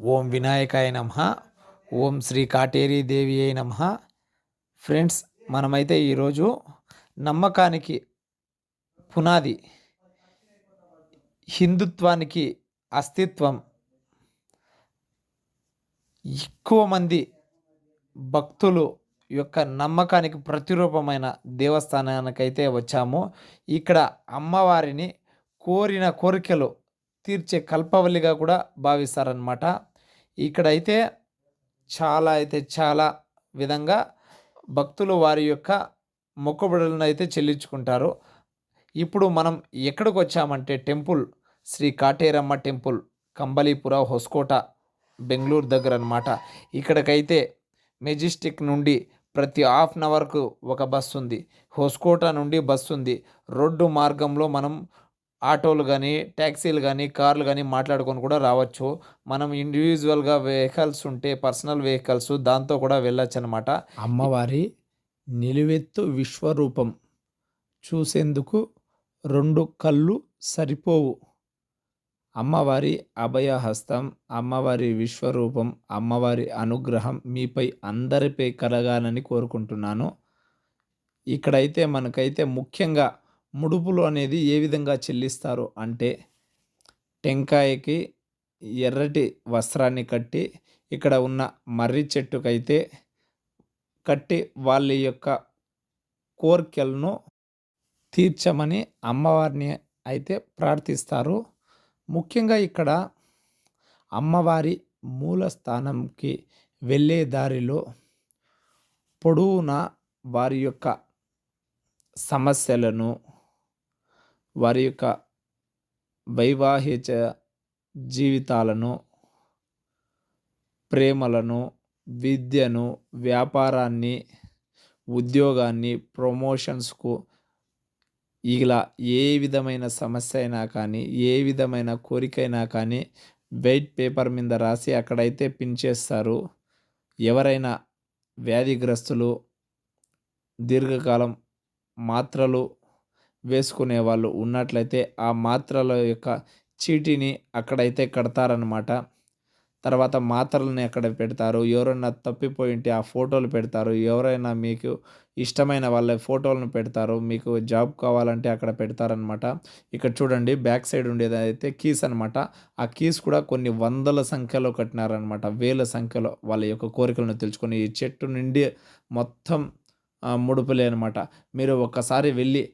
ఓం వినాయకాయ నమ. ఓం శ్రీ కాటేరీ దేవి అయి నమ. ఫ్రెండ్స్ మనమైతే ఈరోజు నమ్మకానికి పునాది హిందుత్వానికి అస్తిత్వం ఎక్కువ మంది భక్తులు యొక్క నమ్మకానికి ప్రతిరూపమైన దేవస్థానానికైతే వచ్చాము. ఇక్కడ అమ్మవారిని కోరిన కోరికలు తీర్చే కల్పవల్లిగా కూడా భావిస్తారనమాట ఇక్కడైతే చాలా అయితే చాలా విధంగా భక్తులు వారి యొక్క మొక్కుబడులను అయితే చెల్లించుకుంటారు. ఇప్పుడు మనం ఎక్కడికి వచ్చామంటే టెంపుల్ శ్రీ కాటేరమ్మ టెంపుల్ కంబలీపుర హొస్కోట బెంగళూరు దగ్గర అనమాట ఇక్కడికైతే మెజిస్టిక్ నుండి ప్రతి హాఫ్ అన్ అవర్కు ఒక బస్సు ఉంది హొస్కోట నుండి బస్సు ఉంది రోడ్డు మార్గంలో మనం ఆటోలు కానీ ట్యాక్సీలు కానీ కార్లు కానీ మాట్లాడుకొని కూడా రావచ్చు. మనం ఇండివిజువల్గా వెహికల్స్ ఉంటే పర్సనల్ వెహికల్స్ దాంతో కూడా వెళ్ళొచ్చు అనమాట అమ్మవారి నిలువెత్తు విశ్వరూపం చూసేందుకు రెండు కళ్ళు సరిపోవు. అమ్మవారి అభయహస్తం అమ్మవారి విశ్వరూపం అమ్మవారి అనుగ్రహం మీపై అందరిపై కలగాలని కోరుకుంటున్నాను. ఇక్కడైతే మనకైతే ముఖ్యంగా ముడుపులు అనేది ఏ విధంగా చెల్లిస్తారు అంటే టెంకాయకి ఎర్రటి వస్త్రాన్ని కట్టి ఇక్కడ ఉన్న మర్రి చెట్టుకైతే కట్టి వాళ్ళ యొక్క కోరికలను తీర్చమని అమ్మవారిని అయితే ప్రార్థిస్తారు. ముఖ్యంగా ఇక్కడ అమ్మవారి మూల స్థానంకి వెళ్ళే దారిలో పొడవునా వారి యొక్క సమస్యలను వారి యొక్క వైవాహిక జీవితాలను ప్రేమలను విద్యను వ్యాపారాన్ని ఉద్యోగాన్ని ప్రమోషన్స్కు ఇలా ఏ విధమైన సమస్య అయినా కానీ ఏ విధమైన కోరికైనా కానీ వెయిట్ పేపర్ మీద రాసి అక్కడైతే పిన్ చేస్తారు. ఎవరైనా వ్యాధిగ్రస్తులు దీర్ఘకాలం మాత్రలు వేసుకునే వాళ్ళు ఉన్నట్లయితే ఆ మాత్రల యొక్క చీటీని అక్కడైతే కడతారనమాట తర్వాత మాత్రలని అక్కడ పెడతారు? ఎవరైనా తప్పిపోయి ఉంటే ఆ ఫోటోలు పెడతారు? ఎవరైనా మీకు ఇష్టమైన వాళ్ళ ఫోటోలను పెడతారు? మీకు జాబ్ కావాలంటే అక్కడ పెడతారనమాట ఇక్కడ చూడండి బ్యాక్ సైడ్ ఉండేది అయితే కీస్ అనమాట ఆ కీస్ కూడా కొన్ని వందల సంఖ్యలో కట్టినారనమాట వేల సంఖ్యలో వాళ్ళ యొక్క కోరికలను తెలుసుకొని ఈ చెట్టు నుండి మొత్తం ముడుపులే అనమాట మీరు ఒక్కసారి వెళ్ళి